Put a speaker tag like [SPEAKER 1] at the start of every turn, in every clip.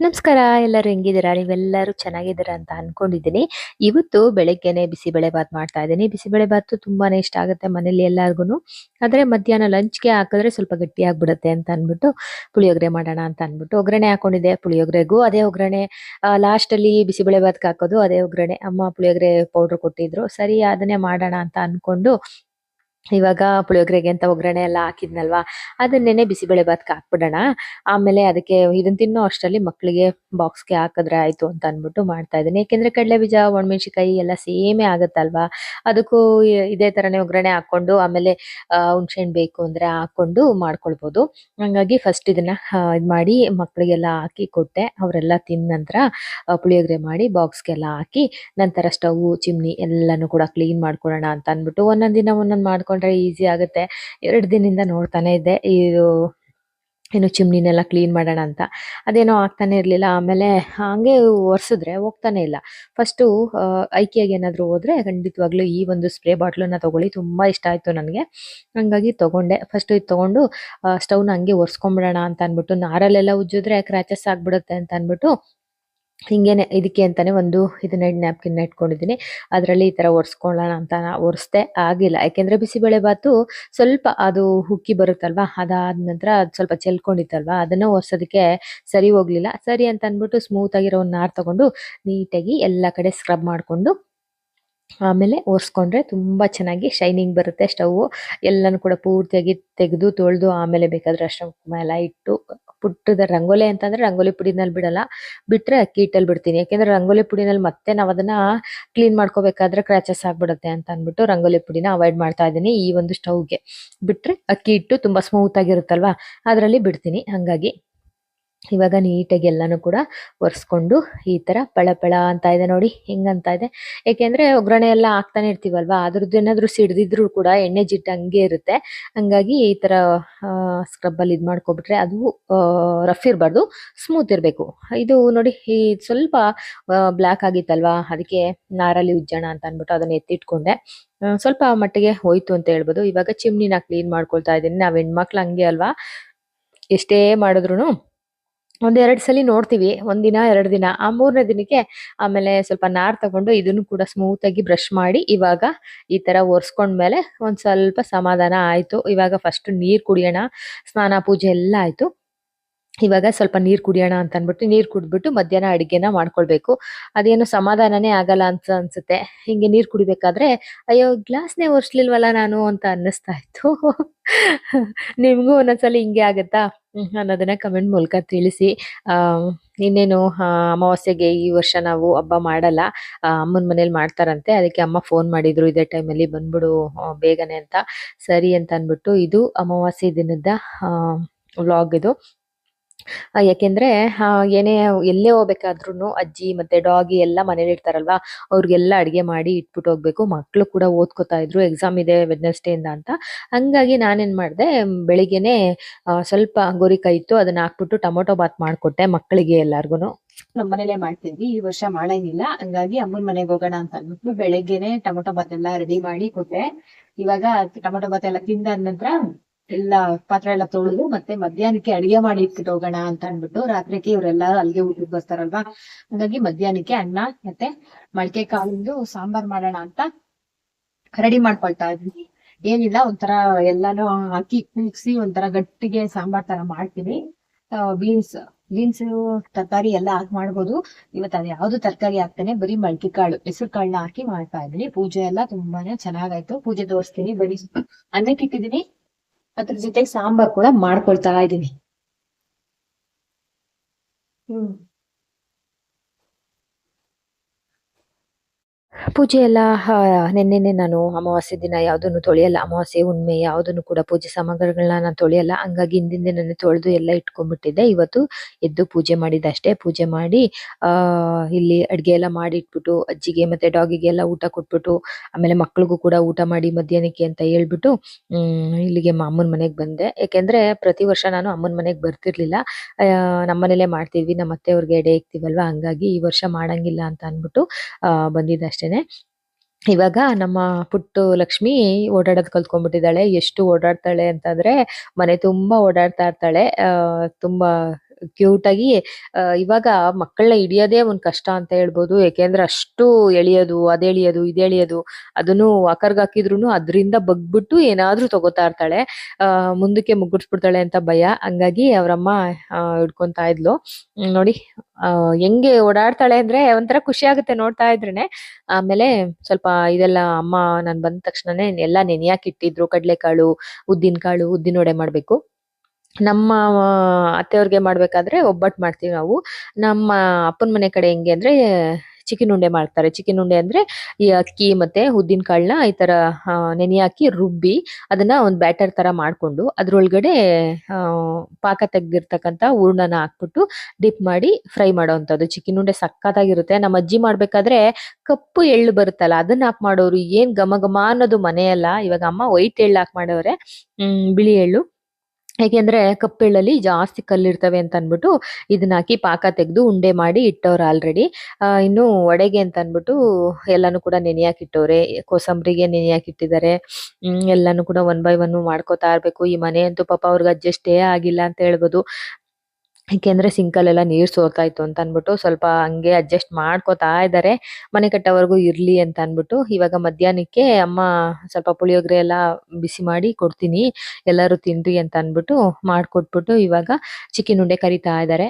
[SPEAKER 1] ನಮಸ್ಕಾರ, ಎಲ್ಲರೂ ಹೆಂಗಿದ್ದೀರಾ? ನೀವೆಲ್ಲರೂ ಚೆನ್ನಾಗಿದ್ದೀರಾ ಅಂತ ಅನ್ಕೊಂಡಿದ್ದೀನಿ. ಇವತ್ತು ಬೆಳಗ್ಗೆನೆ ಬಿಸಿಬೇಳೆ ಬಾತ್ ಮಾಡ್ತಾ ಇದ್ದೀನಿ. ಬಿಸಿಬೇಳೆ ಬಾತು ತುಂಬಾನೇ ಇಷ್ಟ ಆಗುತ್ತೆ ಮನೇಲಿ ಎಲ್ಲರಿಗೂ ಆದ್ರೆ ಮಧ್ಯಾಹ್ನ ಲಂಚ್ಗೆ ಹಾಕಿದ್ರೆ ಸ್ವಲ್ಪ ಗಟ್ಟಿ ಆಗ್ಬಿಡುತ್ತೆ ಅಂತ ಅಂದ್ಬಿಟ್ಟು ಪುಳಿಯೋಗರೆ ಮಾಡೋಣ ಅಂತ ಅಂದ್ಬಿಟ್ಟು ಒಗ್ಗರಣೆ ಹಾಕೊಂಡಿದ್ದೆ ಪುಳಿಯೋಗರೆಗೂ. ಅದೇ ಒಗ್ಗರಣೆ ಲಾಸ್ಟಲ್ಲಿ ಬಿಸಿಬೇಳೆ ಬಾತ್ಗೆ ಹಾಕೋದು, ಅದೇ ಒಗ್ಗರಣೆ. ಅಮ್ಮ ಪುಳಿಯೋಗರೆ ಪೌಡರ್ ಕೊಟ್ಟಿದ್ರು. ಸರಿ, ಅದನ್ನೇ ಮಾಡೋಣ ಅಂತ ಅನ್ಕೊಂಡು ಇವಾಗ ಪುಳಿಯೋಗರೆಗೆ ಅಂತ ಒಗ್ಗರಣೆ ಎಲ್ಲ ಹಾಕಿದ್ನಲ್ವಾ? ಅದನ್ನೇನೆ ಬಿಸಿಬೇಳೆ ಬಾತ್ಗೆ ಹಾಕ್ಬಿಡೋಣ. ಆಮೇಲೆ ಅದಕ್ಕೆ ಇದನ್ನ ತಿನ್ನೋ ಅಷ್ಟರಲ್ಲಿ ಮಕ್ಕಳಿಗೆ ಬಾಕ್ಸ್ಗೆ ಹಾಕಿದ್ರೆ ಆಯಿತು ಅಂತ ಅಂದ್ಬಿಟ್ಟು ಮಾಡ್ತಾ ಇದ್ದೀನಿ. ಏಕೆಂದರೆ ಕಡಲೆ ಬೀಜ ಒಣಮೆಣ್ಸಿಕಾಯಿ ಎಲ್ಲ ಸೇಮೇ ಆಗುತ್ತಲ್ವಾ? ಅದಕ್ಕೂ ಇದೇ ತರನೇ ಒಗ್ಗರಣೆ ಹಾಕೊಂಡು ಆಮೇಲೆ ಹುಣ್ಸೆಹಣ್ಣು ಬೇಕು ಅಂದ್ರೆ ಹಾಕೊಂಡು ಮಾಡ್ಕೊಳ್ಬೋದು. ಹಂಗಾಗಿ ಫಸ್ಟ್ ಇದನ್ನ ಇದು ಮಾಡಿ ಮಕ್ಕಳಿಗೆಲ್ಲ ಹಾಕಿ ಕೊಟ್ಟೆ. ಅವರೆಲ್ಲ ತಿಂದ ನಂತರ ಪುಳಿಯೋಗರೆ ಮಾಡಿ ಬಾಕ್ಸ್ಗೆಲ್ಲ ಹಾಕಿ, ನಂತರ ಸ್ಟವ್ ಚಿಮ್ನಿ ಎಲ್ಲನೂ ಕೂಡ ಕ್ಲೀನ್ ಮಾಡ್ಕೊಳ್ಳೋಣ ಅಂತ ಅಂದ್ಬಿಟ್ಟು ಒಂದೊಂದ್ ದಿನ ಒಂದೊಂದ್ ಮಾಡ್ಕೊಂಡ್ರೆ ಈಸಿ ಆಗುತ್ತೆ. ಎರಡು ದಿನದಿಂದ ನೋಡ್ತಾನೆ ಇದ್ದೆ. ಇದು ಏನು ಚಿಮ್ನಿನೆಲ್ಲ ಕ್ಲೀನ್ ಮಾಡೋಣ ಅಂತ. ಅದೇನೋ ಆಗ್ತಾನೆ ಇರಲಿಲ್ಲ. ಆಮೇಲೆ ಹಂಗೆ ಒರೆಸಿದ್ರೆ ಹೋಗ್ತಾನೆ ಇಲ್ಲ. ಫಸ್ಟು ಐಕಿಯಾಗಿ ಏನಾದರೂ ಹೋದರೆ ಖಂಡಿತವಾಗ್ಲೂ ಈ ಒಂದು ಸ್ಪ್ರೇ ಬಾಟ್ಲನ್ನ ತೊಗೊಳ್ಳಿ. ತುಂಬ ಇಷ್ಟ ಆಯ್ತು ನನಗೆ. ಹಂಗಾಗಿ ತಗೊಂಡೆ. ಫಸ್ಟ್ ಇದು ತಗೊಂಡು ಸ್ಟವ್ನ ಹಂಗೆ ಒರೆಸ್ಕೊಂಬಿಡೋಣ ಅಂತ ಅಂದ್ಬಿಟ್ಟು, ನಾರಲ್ಲೆಲ್ಲ ಉಜ್ಜಿದ್ರೆ ಕ್ರ್ಯಾಚಸ್ ಆಗಿಬಿಡುತ್ತೆ ಅಂತ ಅನ್ಬಿಟ್ಟು ಹಿಂಗೇನೆ ಇದಕ್ಕೆ ಅಂತಾನೆ ಒಂದು ಇದನ್ನ ನ್ಯಾಪ್ಕಿನ್ ಇಟ್ಕೊಂಡಿದ್ದೀನಿ. ಅದರಲ್ಲಿ ಈ ತರ ಒರೆಸ್ಕೊಳ್ಳೋಣ ಅಂತ ಒರ್ಸ್ದೆ ಆಗಿಲ್ಲ. ಯಾಕೆಂದ್ರೆ ಬಿಸಿಬೇಳೆ ಬಾತು ಸ್ವಲ್ಪ ಅದು ಹುಕ್ಕಿ ಬರುತ್ತಲ್ವಾ? ಅದಾದ ನಂತರ ಅದು ಸ್ವಲ್ಪ ಚೆಲ್ಕೊಂಡಿತ್ತಲ್ವಾ? ಅದನ್ನ ಒರೆಸೋದಕ್ಕೆ ಸರಿ ಹೋಗ್ಲಿಲ್ಲ. ಸರಿ ಅಂತ ಅಂದ್ಬಿಟ್ಟು ಸ್ಮೂತ್ ಆಗಿರೋ ಒಂದು ನಾರ್ ತಗೊಂಡು ನೀಟಾಗಿ ಎಲ್ಲ ಕಡೆ ಸ್ಕ್ರಬ್ ಮಾಡ್ಕೊಂಡು ಆಮೇಲೆ ಒರೆಸ್ಕೊಂಡ್ರೆ ತುಂಬಾ ಚೆನ್ನಾಗಿ ಶೈನಿಂಗ್ ಬರುತ್ತೆ. ಸ್ಟವ್ ಎಲ್ಲಾನು ಕೂಡ ಪೂರ್ತಿಯಾಗಿ ತೆಗೆದು ತೊಳೆದು ಆಮೇಲೆ ಬೇಕಾದ್ರೆ ಅಷ್ಟೇ ಎಲ್ಲ ಇಟ್ಟು ಪುಟ್ಟದ ರಂಗೋಲಿ ಅಂತಂದ್ರೆ ರಂಗೋಲಿ ಪುಡಿನಲ್ಲಿ ಬಿಡಲ್ಲ, ಬಿಟ್ರೆ ಅಕ್ಕಿ ಹಿಟ್ಟಲ್ಲಿ ಬಿಡ್ತೀನಿ. ಯಾಕೆಂದ್ರೆ ರಂಗೋಲಿ ಪುಡಿನಲ್ಲಿ ಮತ್ತೆ ನಾವು ಅದನ್ನ ಕ್ಲೀನ್ ಮಾಡ್ಕೋಬೇಕಾದ್ರೆ ಕ್ರ್ಯಾಚಸ್ ಆಗ್ಬಿಡುತ್ತೆ ಅಂತ ಅಂದ್ಬಿಟ್ಟು ರಂಗೋಲಿ ಪುಡಿನ ಅವಾಯ್ಡ್ ಮಾಡ್ತಾ ಇದ್ದೀನಿ ಈ ಒಂದು ಸ್ಟವ್ಗೆ ಬಿಟ್ರೆ ಅಕ್ಕಿ ಹಿಟ್ಟು ತುಂಬಾ ಸ್ಮೂತ್ ಆಗಿರುತ್ತಲ್ವಾ? ಅದರಲ್ಲಿ ಬಿಡ್ತೀನಿ. ಹಂಗಾಗಿ ಇವಾಗ ನೀಟಾಗಿ ಎಲ್ಲಾನು ಕೂಡ ಒರೆಸ್ಕೊಂಡು ಈ ಥರ ಪಳ ಪಳ ಅಂತ ಇದೆ ನೋಡಿ ಹೆಂಗಂತ ಇದೆ. ಯಾಕೆಂದ್ರೆ ಒಗ್ಗರಣೆ ಎಲ್ಲ ಹಾಕ್ತಾನೆ ಇರ್ತೀವಲ್ವಾ, ಅದ್ರದ್ದು ಏನಾದರೂ ಸಿಡ್ದಿದ್ರು ಕೂಡ ಎಣ್ಣೆ ಜಿಡ್ಡು ಹಂಗೆ ಇರುತ್ತೆ. ಹಂಗಾಗಿ ಈ ಥರ ಸ್ಕ್ರಬ್ಬಲ್ಲಿ ಇದು ಮಾಡ್ಕೊಬಿಟ್ರೆ ಅದು ರಫ್ ಇರಬಾರ್ದು ಸ್ಮೂತ್ ಇರಬೇಕು. ಇದು ನೋಡಿ, ಈ ಸ್ವಲ್ಪ ಬ್ಲ್ಯಾಕ್ ಆಗಿತ್ತಲ್ವಾ, ಅದಕ್ಕೆ ನಾರಲ್ಲಿ ಉಜ್ಜೋಣ ಅಂತ ಅಂದ್ಬಿಟ್ಟು ಅದನ್ನ ಎತ್ತಿಟ್ಕೊಂಡೆ. ಸ್ವಲ್ಪ ಮಟ್ಟಿಗೆ ಹೋಯ್ತು ಅಂತ ಹೇಳ್ಬೋದು. ಇವಾಗ ಚಿಮ್ನಿನ ಕ್ಲೀನ್ ಮಾಡ್ಕೊಳ್ತಾ ಇದ್ದೀನಿ. ನಾವು ಹೆಣ್ಮಕ್ಳು ಹಂಗೆ ಅಲ್ವಾ, ಎಷ್ಟೇ ಮಾಡಿದ್ರು ಒಂದ್ ಎರಡ್ ಸಲ ನೋಡ್ತೀವಿ ಒಂದಿನ ಎರಡು ದಿನ. ಆ ಮೂರನೇ ದಿನಕ್ಕೆ ಆಮೇಲೆ ಸ್ವಲ್ಪ ನಾರ್ ತಗೊಂಡು ಇದನ್ನು ಕೂಡ ಸ್ಮೂತ್ ಆಗಿ ಬ್ರಷ್ ಮಾಡಿ ಇವಾಗ ಈ ತರ ಒರೆಸ್ಕೊಂಡ್ಮೇಲೆ ಒಂದ್ ಸ್ವಲ್ಪ ಸಮಾಧಾನ ಆಯ್ತು. ಇವಾಗ ಫಸ್ಟ್ ನೀರ್ ಕುಡಿಯೋಣ, ಸ್ನಾನ, ಪೂಜೆ ಎಲ್ಲ ಆಯ್ತು. ಇವಾಗ ಸ್ವಲ್ಪ ನೀರ್ ಕುಡಿಯೋಣ ಅಂತ ಅಂದ್ಬಿಟ್ಟು ನೀರ್ ಕುಡ್ಬಿಟ್ಟು ಮಧ್ಯಾಹ್ನ ಅಡುಗೆನ ಮಾಡ್ಕೊಳ್ಬೇಕು. ಅದೇನು ಸಮಾಧಾನನೇ ಆಗಲ್ಲ ಅಂತ ಅನ್ಸುತ್ತೆ. ಹಿಂಗೆ ನೀರ್ ಕುಡಿಬೇಕಾದ್ರೆ, ಅಯ್ಯೋ, ಗ್ಲಾಸ್ನೇ ಒರ್ಸ್ಲಿಲ್ವಲ್ಲ ನಾನು? ಅಂತ ಅನ್ನಿಸ್ತಾ ಇತ್ತು. ನಿಮ್ಗೂ ಒಂದೊಂದ್ಸಲ ಹಿಂಗೆ ಆಗತ್ತಾ? ಅನ್ನೋದನ್ನ ಕಮೆಂಟ್ ಮೂಲಕ ತಿಳಿಸಿ. ಇನ್ನೇನು ಅಮಾವಾಸ್ಯೆಗೆ ಈ ವರ್ಷ ನಾವು ಹಬ್ಬ ಮಾಡಲ್ಲ. ಅಮ್ಮನ ಮನೇಲಿ ಮಾಡ್ತಾರಂತೆ. ಅದಕ್ಕೆ ಅಮ್ಮ ಫೋನ್ ಮಾಡಿದ್ರು, ಇದೇ ಟೈಮಲ್ಲಿ ಬಂದ್ಬಿಡು ಬೇಗನೆ ಅಂತ. ಸರಿ ಅಂತ ಅಂದ್ಬಿಟ್ಟು ಇದು ಅಮಾವಾಸ್ಯೆ ದಿನದ ವ್ಲಾಗ್ ಇದು. ಯಾಕೆಂದ್ರೆ ಏನೇ ಎಲ್ಲೇ ಹೋಗ್ಬೇಕಾದ್ರೂ ಅಜ್ಜಿ ಮತ್ತೆ ಡಾಗಿ ಎಲ್ಲ ಮನೇಲಿ ಇರ್ತಾರಲ್ವಾ, ಅವ್ರಿಗೆಲ್ಲ ಅಡಿಗೆ ಮಾಡಿ ಇಟ್ಬಿಟ್ಟು ಹೋಗ್ಬೇಕು. ಮಕ್ಳು ಕೂಡ ಓದ್ಕೋತಾ ಇದ್ರು ಎಕ್ಸಾಮ್ ಇದೆ ವೆಡ್ನೆಸ್ಡೇ ಇಂದ ಅಂತ. ಹಂಗಾಗಿ ನಾನೇನ್ ಮಾಡಿದೆ, ಬೆಳಿಗ್ಗೆನೆ ಸ್ವಲ್ಪ ಗೋರಿಕಾಯಿ ಇತ್ತು, ಅದನ್ನ ಹಾಕ್ಬಿಟ್ಟು ಟೊಮೊಟೊ ಬಾತ್ ಮಾಡ್ಕೊಟ್ಟೆ ಮಕ್ಕಳಿಗೆ ಎಲ್ಲಾರ್ಗುನು.
[SPEAKER 2] ನಮ್ಮ ಮನೇಲೆ ಮಾಡ್ತಿದ್ವಿ, ಈ ವರ್ಷ ಮಾಡಂಗಿಲ್ಲ ಹಂಗಾಗಿ ಅಮ್ಮನ ಮನೆಗೆ ಹೋಗೋಣ ಅಂತ ಅಂದ್ಬಿಟ್ಟು ಬೆಳಗ್ಗೆನೆ ಟೊಮೊಟೊ ಬಾತ್ ಎಲ್ಲ ರೆಡಿ ಮಾಡಿ ಕೊಟ್ಟೆ. ಇವಾಗ ಟೊಮೊಟೊ ಬಾತ್ ಎಲ್ಲ ತಿಂದಾದ ನಂತರ ಎಲ್ಲ ಪಾತ್ರೆ ಎಲ್ಲ ತೊಳೆದು ಮತ್ತೆ ಮಧ್ಯಾಹ್ನಕ್ಕೆ ಅಡಿಗೆ ಮಾಡಿ ಇಟ್ಬಿಟ್ಟು ಹೋಗೋಣ ಅಂತ ಅಂದ್ಬಿಟ್ಟು ರಾತ್ರಿಗೆ ಇವರೆಲ್ಲ ಅಲ್ಲಿಗೆ ಊಟಕ್ಕೆ ಬರ್ತಾರಲ್ವಾ? ಹಂಗಾಗಿ ಮಧ್ಯಾಹ್ನಕ್ಕೆ ಅನ್ನ ಮತ್ತೆ ಮಡಿಕೆ ಕಾಳಿಂದು ಸಾಂಬಾರ್ ಮಾಡೋಣ ಅಂತ ರೆಡಿ ಮಾಡ್ಕೊಳ್ತಾ ಇದ್ವಿ. ಏನಿಲ್ಲ, ಒಂಥರ ಎಲ್ಲಾನು ಹಾಕಿ ಕೂಗ್ಸಿ ಒಂಥರ ಗಟ್ಟಿಗೆ ಸಾಂಬಾರ್ ತರ ಮಾಡ್ತೀನಿ. ಬೀನ್ಸ್ ಬೀನ್ಸ್ ತರಕಾರಿ ಎಲ್ಲ ಹಾಕಿ ಮಾಡ್ಬೋದು. ಇವತ್ತು ಅದು ಯಾವ್ದು ತರಕಾರಿ ಹಾಕ್ತೇನೆ, ಬರೀ ಮೊಳಕೆ ಕಾಳು, ಹೆಸರು ಕಾಳನ್ನ ಹಾಕಿ ಮಾಡ್ತಾ ಇದ್ದೀನಿ. ಪೂಜೆ ಎಲ್ಲ ತುಂಬಾನೇ ಚೆನ್ನಾಗಾಯ್ತು. ಪೂಜೆ ತೋರಿಸ್ತೀನಿ ಬರೀ ಅನ್ನಕ್ಕೆ ಇಟ್ಟಿದ್ದೀನಿ. ಅದ್ರ ಜೊತೆಗೆ ಸಾಂಬಾರ್ ಕೂಡ ಮಾಡ್ಕೊಳ್ತಾ ಇದ್ದೀನಿ ಹ್ಮ್.
[SPEAKER 1] ಪೂಜೆ ಎಲ್ಲ ನಿನ್ನೆನೆ ನಾನು ಅಮಾವಾಸ್ಯೆ ದಿನ ಯಾವುದನ್ನು ತೊಳೆಯಲ್ಲ, ಅಮಾವಾಸ್ಯೆ ಉಣ್ಮೆ ಯಾವುದನ್ನು ಕೂಡ ಪೂಜೆ ಸಾಮಗ್ರಿಗಳನ್ನ ನಾನು ತೊಳೆಯಲ್ಲ. ಹಂಗಾಗಿ ಹಿಂದಿನ ದಿನನೇ ತೊಳೆದು ಎಲ್ಲ ಇಟ್ಕೊಂಡ್ಬಿಟ್ಟಿದ್ದೆ. ಇವತ್ತು ಎದ್ದು ಪೂಜೆ ಮಾಡಿದ್ದಷ್ಟೇ ಪೂಜೆ ಮಾಡಿ ಇಲ್ಲಿ ಅಡ್ಗೆ ಎಲ್ಲ ಮಾಡಿ ಇಟ್ಬಿಟ್ಟು ಅಜ್ಜಿಗೆ ಮತ್ತೆ ಡಾಗಿಗೆ ಎಲ್ಲ ಊಟ ಕೊಟ್ಬಿಟ್ಟು, ಆಮೇಲೆ ಮಕ್ಳಿಗೂ ಕೂಡ ಊಟ ಮಾಡಿ ಮಧ್ಯಾಹ್ನಕ್ಕೆ ಅಂತ ಹೇಳ್ಬಿಟ್ಟು ಇಲ್ಲಿಗೆ ಅಮ್ಮನ ಮನೆಗೆ ಬಂದೆ. ಯಾಕೆಂದ್ರೆ ಪ್ರತಿ ವರ್ಷ ನಾನು ಅಮ್ಮನ ಮನೆಗೆ ಬರ್ತಿರ್ಲಿಲ್ಲ. ನಮ್ಮ ಮನೇಲೆ ಮಾಡ್ತಿದ್ವಿ. ನಮ್ಮ ಅತ್ತೆಯವ್ರಿಗೆ ಎಡೆ ಇಕ್ತಿವಲ್ವಾ ಹಂಗಾಗಿ ಈ ವರ್ಷ ಮಾಡಂಗಿಲ್ಲ ಅಂತ ಅಂದ್ಬಿಟ್ಟು, ಆ ಬಂದಿದ್ದಷ್ಟೇನೆ ಇವಾಗ ನಮ್ಮ ಪುಟ್ಟು ಲಕ್ಷ್ಮಿ ಓಡಾಡೋದು ಕಲ್ತ್ಕೊಂಡ್ಬಿಟ್ಟಿದ್ದಾಳೆ. ಎಷ್ಟು ಓಡಾಡ್ತಾಳೆ ಅಂತಂದ್ರೆ ಮನೆ ತುಂಬಾ ಓಡಾಡ್ತಾ ಇರ್ತಾಳೆ. ತುಂಬಾ ಕ್ಯೂಟ್ ಆಗಿ ಇವಾಗ ಮಕ್ಕಳನ್ನ ಹಿಡಿಯೋದೇ ಒಂದ್ ಕಷ್ಟ ಅಂತ ಹೇಳ್ಬೋದು. ಯಾಕೆಂದ್ರೆ ಅಷ್ಟು ಎಳಿಯೋದು ಅದೆಳಿಯೋದು ಇದೆಳಿಯೋದು ಅದನ್ನು ವಾಕರ್ಗ್ ಹಾಕಿದ್ರು ಅದರಿಂದ ಬಗ್ಬಿಟ್ಟು ಏನಾದ್ರೂ ತಗೋತಾ ಇರ್ತಾಳೆ. ಮುಂದಕ್ಕೆ ಮುಗ್ಗಿಸ್ಬಿಡ್ತಾಳೆ ಅಂತ ಭಯ. ಹಂಗಾಗಿ ಅವ್ರಮ್ಮ ಹಿಡ್ಕೊಂತಾ ಇದ್ಲು. ನೋಡಿ ಹೆಂಗೆ ಓಡಾಡ್ತಾಳೆ ಅಂದ್ರೆ ಒಂಥರ ಖುಷಿ ಆಗುತ್ತೆ ನೋಡ್ತಾ ಇದ್ರೇನೆ. ಆಮೇಲೆ ಸ್ವಲ್ಪ ಇದೆಲ್ಲ ಅಮ್ಮ, ನಾನ್ ಬಂದ ತಕ್ಷಣನೇ ಎಲ್ಲ ನೆನೆಯಾಕಿಟ್ಟಿದ್ರು ಇಟ್ಟಿದ್ರು. ಉದ್ದಿನ ಕಾಳು ಉದ್ದಿನ ವಡೆ ಮಾಡ್ಬೇಕು. ನಮ್ಮ ಅತ್ತೆಯವ್ರಿಗೆ ಮಾಡ್ಬೇಕಾದ್ರೆ ಒಬ್ಬಟ್ಟು ಮಾಡ್ತೀವಿ ನಾವು. ನಮ್ಮ ಅಪ್ಪನ ಮನೆ ಕಡೆ ಹೆಂಗೆ ಅಂದ್ರೆ ಚಿಕನ್ ಉಂಡೆ ಮಾಡ್ತಾರೆ. ಚಿಕನ್ ಉಂಡೆ ಅಂದ್ರೆ ಈ ಅಕ್ಕಿ ಮತ್ತೆ ಉದ್ದಿನ ಕಾಳನ್ನ ಈ ತರ ನೆನೆ ಹಾಕಿ ರುಬ್ಬಿ ಅದನ್ನ ಒಂದು ಬ್ಯಾಟರ್ ತರ ಮಾಡ್ಕೊಂಡು ಅದ್ರೊಳಗಡೆ ಪಾಕ ತೆಗ್ದಿರ್ತಕ್ಕಂತ ಹೂರ್ಣನ ಹಾಕ್ಬಿಟ್ಟು ಡಿಪ್ ಮಾಡಿ ಫ್ರೈ ಮಾಡೋವಂಥದ್ದು. ಚಿಕನ್ ಉಂಡೆ ಸಕ್ಕತ್ತಾಗಿರುತ್ತೆ. ನಮ್ಮ ಅಜ್ಜಿ ಮಾಡ್ಬೇಕಾದ್ರೆ ಕಪ್ಪು ಎಳ್ಳು ಬರುತ್ತಲ್ಲ ಅದನ್ನ ಹಾಕ್ ಮಾಡೋರು. ಏನ್ ಘಮ ಘಮ ಅನ್ನೋದು ಮನೆಯಲ್ಲ. ಇವಾಗ ಅಮ್ಮ ವೈಟ್ ಎಳ್ಳು ಹಾಕ್ ಮಾಡೋರೆ. ಬಿಳಿ ಎಳ್ಳು. ಯಾಕೆಂದ್ರೆ ಕಪ್ಪೆಳ್ಳಲ್ಲಿ ಜಾಸ್ತಿ ಕಲ್ಲಿರ್ತವೆ ಅಂತ ಅಂದ್ಬಿಟ್ಟು ಇದನ್ನ ಹಾಕಿ ಪಾಕ ತೆಗೆದು ಉಂಡೆ ಮಾಡಿ ಇಟ್ಟವ್ರೆ ಆಲ್ರೆಡಿ ಇನ್ನು ವಡೆಗೆ ಅಂತ ಅಂದ್ಬಿಟ್ಟು ಎಲ್ಲಾನು ಕೂಡ ನೆನೆಯಾಕ್ ಇಟ್ಟವ್ರೆ. ಕೋಸಂಬರಿಗೆ ನೆನೆಯಾಕ್ ಇಟ್ಟಿದ್ದಾರೆ. ಎಲ್ಲಾನು ಕೂಡ ಒನ್ ಬೈ ಒನ್ ಮಾಡ್ಕೋತಾ ಇರ್ಬೇಕು. ಈ ಮನೆ ಅಂತೂ ಪಾಪ ಅವ್ರಿಗೆ ಅಡ್ಜಸ್ಟೇ ಆಗಿಲ್ಲ ಅಂತ ಹೇಳ್ಬೋದು. ಯಾಕೆಂದ್ರೆ ಸಿಂಕಲ್ಲೆಲ್ಲ ನೀರ್ ಸೋರ್ತಾ ಇತ್ತು ಅಂತ ಅನ್ಬಿಟ್ಟು ಸ್ವಲ್ಪ ಹಂಗೆ ಅಡ್ಜಸ್ಟ್ ಮಾಡ್ಕೋತಾ ಇದ್ದಾರೆ ಮನೆ ಕಟ್ಟೋವರೆಗೂ ಇರ್ಲಿ ಅಂತ ಅನ್ಬಿಟ್ಟು ಇವಾಗ ಮಧ್ಯಾಹ್ನಕ್ಕೆ ಅಮ್ಮ ಸ್ವಲ್ಪ ಪುಳಿಯೋಗರೆ ಎಲ್ಲ ಬಿಸಿ ಮಾಡಿ ಕೊಡ್ತೀನಿ, ಎಲ್ಲರೂ ತಿನ್ರಿ ಅಂತ ಅನ್ಬಿಟ್ಟು ಮಾಡ್ಕೊಟ್ಬಿಟ್ಟು ಇವಾಗ ಚಿಕನ್ ಉಂಡೆ ಕರಿತಾ ಇದ್ದಾರೆ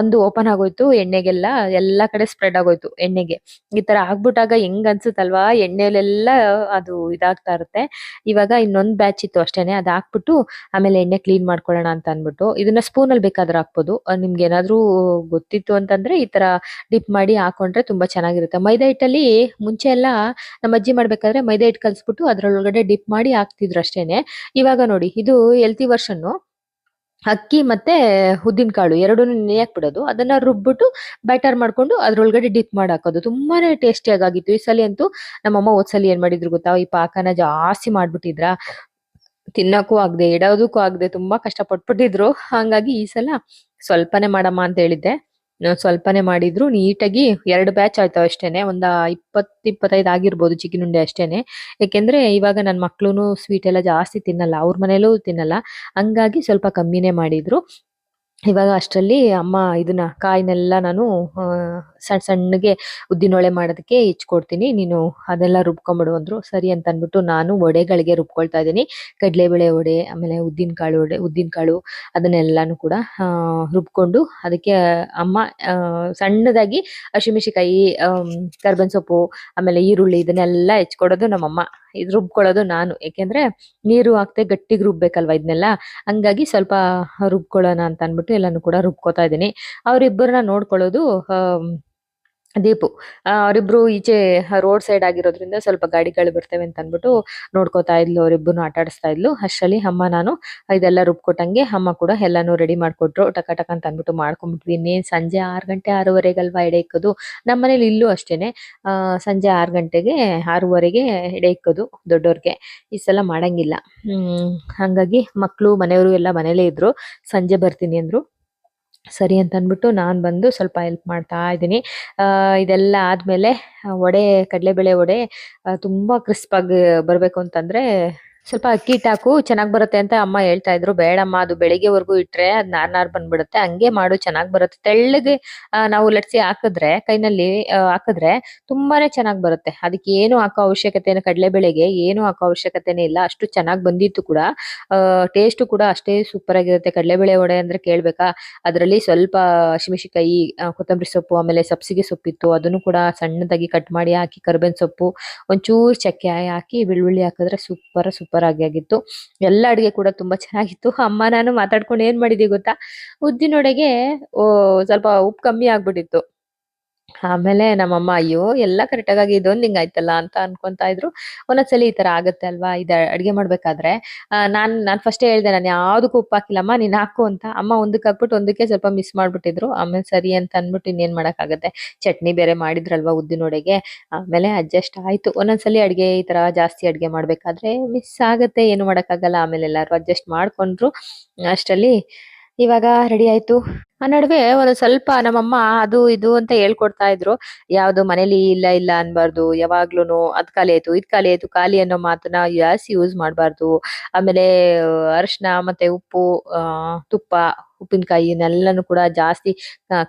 [SPEAKER 1] ಒಂದು ಓಪನ್ ಆಗೋಯ್ತು, ಎಣ್ಣೆಗೆಲ್ಲ ಎಲ್ಲಾ ಕಡೆ ಸ್ಪ್ರೆಡ್ ಆಗೋಯ್ತು ಎಣ್ಣೆಗೆ. ಈ ತರ ಆಗ್ಬಿಟ್ಟಾಗ ಹೆಂಗ್ ಅನ್ಸುತ್ತಲ್ವಾ? ಎಣ್ಣೆಲೆಲ್ಲ ಅದು ಇದಾಗ್ತಾ ಇರುತ್ತೆ. ಇವಾಗ ಇನ್ನೊಂದ್ ಬ್ಯಾಚ್ ಇತ್ತು ಅಷ್ಟೇನೆ ಅದ್ ಹಾಕ್ಬಿಟ್ಟು ಆಮೇಲೆ ಎಣ್ಣೆ ಕ್ಲೀನ್ ಮಾಡ್ಕೊಳ್ಳೋಣ ಅಂತ ಅನ್ಬಿಟ್ಟು ಇದನ್ನ ಸ್ಪೂನ್ ಅಲ್ಲಿ ಬೇಕಾದ್ರೆ ಹಾಕ್ಬೋದು. ನಿಮ್ಗೆ ಏನಾದ್ರೂ ಗೊತ್ತಿತ್ತು ಅಂತಂದ್ರೆ ಈ ತರ ಡಿಪ್ ಮಾಡಿ ಹಾಕೊಂಡ್ರೆ ತುಂಬಾ ಚೆನ್ನಾಗಿರುತ್ತೆ. ಮೈದಾ ಹಿಟ್ಟಲ್ಲಿ ಮುಂಚೆ ಎಲ್ಲ ನಮ್ಮ ಅಜ್ಜಿ ಮಾಡ್ಬೇಕಾದ್ರೆ ಮೈದಾ ಹಿಟ್ಟು ಕಲ್ಸ್ಬಿಟ್ಟು ಅದ್ರೊಳಗಡೆ ಡಿಪ್ ಮಾಡಿ ಹಾಕ್ತಿದ್ರು ಅಷ್ಟೇನೆ. ಇವಾಗ ನೋಡಿ, ಇದು ಎಲ್ತಿ ವರ್ಷನ್ ಅಕ್ಕಿ ಮತ್ತೆ ಉದ್ದಿನ ಕಾಳು ಎರಡೂ ನೆನೆಯಕ್ ಬಿಡೋದು ಅದನ್ನ ರುಬ್ಬಿಟ್ಟು ಬ್ಯಾಟರ್ ಮಾಡ್ಕೊಂಡು ಅದ್ರೊಳಗಡೆ ಡಿಪ್ ಮಾಡಿ ಹಾಕೋದು. ತುಂಬಾನೇ ಟೇಸ್ಟಿಯಾಗಿ ಆಗಿತ್ತು. ಈ ಸಲ ಅಂತೂ ನಮ್ಮಮ್ಮ ಹೋದ್ಸಲಿ ಏನ್ ಮಾಡಿದ್ರು ಗೊತ್ತಾ? ಈ ಪಾಕನ ಜಾಸ್ತಿ ಮಾಡ್ಬಿಟ್ಟಿದ್ರ? ತಿನ್ನಕ್ಕೂ ಆಗದೆ, ಇಡೋದಕ್ಕೂ ಆಗದೆ ತುಂಬಾ ಕಷ್ಟ ಪಟ್ಬಿಟ್ಟಿದ್ರು ಹಂಗಾಗಿ ಈ ಸಲ ಸ್ವಲ್ಪನೇ ಮಾಡಮ್ಮ ಅಂತ ಹೇಳಿದ್ದೆ. ಸ್ವಲ್ಪನೇ ಮಾಡಿದ್ರು, ನೀಟಾಗಿ ಎರಡು ಬ್ಯಾಚ್ ಆಯ್ತು ಅಷ್ಟೇನೆ. ಒಂದ ಇಪ್ಪತ್ ಇಪ್ಪತ್ತೈದು ಆಗಿರ್ಬೋದು ಚಿಕನ್ ಉಂಡೆ ಅಷ್ಟೇನೆ. ಯಾಕೆಂದ್ರೆ ಇವಾಗ ನನ್ನ ಮಕ್ಳು ಸ್ವೀಟ್ ಎಲ್ಲ ಜಾಸ್ತಿ ತಿನ್ನಲ್ಲ, ಅವ್ರ ಮನೇಲೂ ತಿನ್ನಲ್ಲ. ಹಂಗಾಗಿ ಸ್ವಲ್ಪ ಕಮ್ಮಿನೇ ಮಾಡಿದ್ರು. ಇವಾಗ ಅಷ್ಟರಲ್ಲಿ ಅಮ್ಮ ಇದನ್ನ, ಕಾಯಿನೆಲ್ಲ ನಾನು ಸಣ್ಣ ಸಣ್ಣಗೆ ಉದ್ದಿನೊಳೆ ಮಾಡೋದಕ್ಕೆ ಹೆಚ್ಕೊಡ್ತೀನಿ. ನೀನು ಅದೆಲ್ಲ ರುಬ್ಕೊಂಬಿಡು ಅಂದ್ರು ಸರಿ ಅಂತ ಅಂದ್ಬಿಟ್ಟು ನಾನು ವಡೆಗಳಿಗೆ ರುಬ್ಕೊಳ್ತಾ ಇದ್ದೀನಿ. ಕಡಲೆಬೇಳೆ ವಡೆ, ಆಮೇಲೆ ಉದ್ದಿನ ಕಾಳು ವಡೆ ಉದ್ದಿನ ಕಾಳು ಅದನ್ನೆಲ್ಲಾನು ಕೂಡ ರುಬ್ಕೊಂಡು ಅದಕ್ಕೆ ಅಮ್ಮ ಸಣ್ಣದಾಗಿ ಹಸಿಮೆಣಸಿಕಾಯಿ ಕರ್ಬನ್ ಸೊಪ್ಪು, ಆಮೇಲೆ ಈರುಳ್ಳಿ ಇದನ್ನೆಲ್ಲ ಹೆಚ್ಕೊಡೋದು ನಮ್ಮಮ್ಮ. ಇದು ರುಬ್ಕೊಳ್ಳೋದು ನಾನು. ಯಾಕೆಂದ್ರೆ ನೀರು ಹಾಕ್ತೆ ಗಟ್ಟಿಗೆ ರುಬ್ಬೇಕಲ್ವಾ ಇದನ್ನೆಲ್ಲ? ಹಂಗಾಗಿ ಸ್ವಲ್ಪ ರುಬ್ಕೊಳ್ಳೋಣ ಅಂತ ಅಂದ್ಬಿಟ್ಟು ಎಲ್ಲಾನು ಕೂಡ ರುಬ್ಕೋತಾ ಇದ್ದೀನಿ. ಅವರಿಬ್ಬರನ್ನ ನೋಡ್ಕೊಳ್ಳೋದು ದೀಪು ಅವರಿಬ್ರು ಈಚೆ ರೋಡ್ ಸೈಡ್ ಆಗಿರೋದ್ರಿಂದ ಸ್ವಲ್ಪ ಗಾಡಿಗಳು ಬರ್ತವೆ ಅಂತ ಅನ್ಬಿಟ್ಟು ನೋಡ್ಕೋತಾ ಇದ್ಲು ಅವರಿಬ್ರು ಆಟ ಆಡಿಸ್ತಾ ಇದ್ಲು. ಅಷ್ಟರಲ್ಲಿ ಅಮ್ಮ ನಾನು ಇದೆಲ್ಲ ರುಬ್ಕೊಟ್ಟಂಗೆ ಅಮ್ಮ ಕೂಡ ಎಲ್ಲಾನು ರೆಡಿ ಮಾಡ್ಕೊಟ್ರು. ಟಕ ಟಕ ಅಂತ ಅನ್ಬಿಟ್ಟು ಮಾಡ್ಕೊಂಡ್ಬಿಟ್ವಿ. ಇನ್ನೇನು ಸಂಜೆ ಆರು ಗಂಟೆ ಆರೂವರೆಗಲ್ವಾ ಎಡೆ ಇಕ್ಕೋದು ನಮ್ಮ ಮನೇಲಿ ಇಲ್ಲೂ ಅಷ್ಟೇನೆ. ಸಂಜೆ ಆರು ಗಂಟೆಗೆ, ಆರೂವರೆಗೆ ಎಡೆ ಇಕ್ಕೋದು ದೊಡ್ಡವ್ರಿಗೆ ಈ ಸಲ ಮಾಡಂಗಿಲ್ಲ. ಹಂಗಾಗಿ ಮಕ್ಕಳು ಮನೆಯವರು ಎಲ್ಲ ಮನೇಲೇ ಇದ್ರು. ಸಂಜೆ ಬರ್ತೀನಿ ಅಂದ್ರು. ಸರಿ ಅಂತ ಅಂದ್ಬಿಟ್ಟು ನಾನು ಬಂದು ಸ್ವಲ್ಪ ಹೆಲ್ಪ್ ಮಾಡ್ತಾ ಇದ್ದೀನಿ. ಇದೆಲ್ಲ ಆದಮೇಲೆ ವಡೆ, ಕಡಲೆಬೇಳೆ ವಡೆ ತುಂಬ ಅಂತಂದರೆ ಬರ್ಬೇಕು ಅಂತಂದ್ರೆ ಸ್ವಲ್ಪ ಅಕ್ಕಿ ಹಿಟ್ಟಾಕು ಚೆನ್ನಾಗ್ ಬರುತ್ತೆ ಅಂತ ಅಮ್ಮ ಹೇಳ್ತಾ ಇದ್ರು. ಬೇಡಮ್ಮ, ಅದು ಬೆಳಿಗ್ಗೆವರೆಗೂ ಇಟ್ರೆ ಅದ್ ನಾರ್ ನಾರ್ ಬಂದ್ಬಿಡುತ್ತೆ. ಹಂಗೆ ಮಾಡು, ಚೆನ್ನಾಗ್ ಬರುತ್ತೆ. ತೆಳ್ಳಗೆ ನಾವು ಲಟ್ಸಿ ಹಾಕಿದ್ರೆ, ಕೈನಲ್ಲಿ ಹಾಕಿದ್ರೆ ತುಂಬಾನೇ ಚೆನ್ನಾಗ್ ಬರುತ್ತೆ. ಅದಕ್ಕೆ ಏನು ಹಾಕೋ ಅವಶ್ಯಕತೆ ಕಡಲೆಬೇಳೆಗೆ ಏನು ಹಾಕೋ ಅವಶ್ಯಕತೆನೇ ಇಲ್ಲ. ಅಷ್ಟು ಚೆನ್ನಾಗ್ ಬಂದಿತ್ತು ಕೂಡ. ಟೇಸ್ಟ್ ಕೂಡ ಅಷ್ಟೇ ಸೂಪರ್ ಆಗಿರುತ್ತೆ. ಕಡಲೆಬೇಳೆ ವಡೆ ಅಂದ್ರೆ ಕೇಳ್ಬೇಕಾ? ಅದರಲ್ಲಿ ಸ್ವಲ್ಪ ಹಸಿಮೆಣಸಿಕಾಯಿ ಕೊತ್ತಂಬರಿ ಸೊಪ್ಪು, ಆಮೇಲೆ ಸಬ್ಸಿಗೆ ಸೊಪ್ಪಿತ್ತು. ಅದನ್ನು ಕೂಡ ಸಣ್ಣದಾಗಿ ಕಟ್ ಮಾಡಿ ಹಾಕಿ ಕರ್ಬೇವಿನ ಸೊಪ್ಪು, ಒಂಚೂರು ಚಕ್ಕೆ ಹಾಕಿ, ಬೆಳ್ಳುಳ್ಳಿ ಹಾಕಿದ್ರೆ ಸೂಪರ್ ಸೂಪರ್ ಆಗಿ ಆಗಿತ್ತು. ಎಲ್ಲ ಅಡಿಗೆ ಕೂಡ ತುಂಬಾ ಚೆನ್ನಾಗಿತ್ತು. ಅಮ್ಮ, ನಾನು ಮಾತಾಡ್ಕೊಂಡು ಏನ್ ಮಾಡಿದ್ವಿ ಗೊತ್ತಾ? ಉದ್ದಿನೊಡೆಗೆ ಸ್ವಲ್ಪ ಉಪ್ಪು ಕಮ್ಮಿ ಆಗ್ಬಿಟ್ಟಿತ್ತು. ಆಮೇಲೆ ನಮ್ಮಮ್ಮ, ಅಯ್ಯೋ, ಎಲ್ಲ ಕರೆಕ್ಟಾಗಿ ಇದೊಂದ್ ಹಿಂಗ್ ಆಯ್ತಲ್ಲ? ಅಂತ ಅನ್ಕೊಂತಾ ಇದ್ರು. ಒಂದೊಂದ್ಸಲಿ ಈ ತರ ಆಗತ್ತೆ ಅಲ್ವಾ? ಇದ ಅಡ್ಗೆ ಮಾಡ್ಬೇಕಾದ್ರೆ. ನಾನ್ ನಾನ್ ಫಸ್ಟ್ ಹೇಳ್ದೆ, ನಾನು ಯಾವ್ದಕ್ಕೂ ಉಪ್ಪು ಹಾಕಿಲ್ಲಮ್ಮ, ನೀನ್ ಹಾಕು ಅಂತ. ಅಮ್ಮ ಒಂದಕ್ಕೆ ಹಾಕ್ಬಿಟ್ಟು ಒಂದಕ್ಕೆ ಸ್ವಲ್ಪ ಮಿಸ್ ಮಾಡ್ಬಿಟ್ಟಿದ್ರು. ಆಮೇಲೆ ಸರಿ ಅಂತ ಅಂದ್ಬಿಟ್ಟು ಇನ್ನೇನ್ ಮಾಡಕ್ಕಾಗತ್ತೆ? ಚಟ್ನಿ ಬೇರೆ ಮಾಡಿದ್ರಲ್ವಾ ಉದ್ದಿನೊಡೆಗೆ? ಆಮೇಲೆ ಅಡ್ಜಸ್ಟ್ ಆಯ್ತು. ಒಂದೊಂದ್ಸಲಿ ಅಡ್ಗೆ ಈ ತರ ಜಾಸ್ತಿ ಅಡ್ಗೆ ಮಾಡ್ಬೇಕಾದ್ರೆ ಮಿಸ್ ಆಗತ್ತೆ. ಏನು ಮಾಡಕ್ಕಾಗಲ್ಲ. ಆಮೇಲೆ ಎಲ್ಲಾರು ಅಡ್ಜಸ್ಟ್ ಮಾಡ್ಕೊಂಡ್ರು. ಅಷ್ಟರಲ್ಲಿ ಇವಾಗ ರೆಡಿ ಆಯ್ತು. ಆ ನಡುವೆ ಒಂದ್ ಸ್ವಲ್ಪ ನಮ್ಮಮ್ಮ ಅದು ಇದು ಅಂತ ಹೇಳ್ಕೊಡ್ತಾ ಇದ್ರು. ಯಾವ್ದು ಮನೇಲಿ ಇಲ್ಲ ಇಲ್ಲ ಅನ್ಬಾರ್ದು, ಯಾವಾಗ್ಲೂನು ಅದ್ ಖಾಲಿ ಆಯ್ತು, ಇದ್ ಖಾಲಿ ಆಯ್ತು, ಖಾಲಿ ಅನ್ನೋ ಮಾತನ್ನ ಜಾಸ್ತಿ ಯೂಸ್ ಮಾಡಬಾರ್ದು. ಆಮೇಲೆ ಅರಿಶಿನ ಮತ್ತೆ ಉಪ್ಪು ತುಪ್ಪ ಉಪ್ಪಿನಕಾಯಿನೆಲ್ಲನೂ ಕೂಡ ಜಾಸ್ತಿ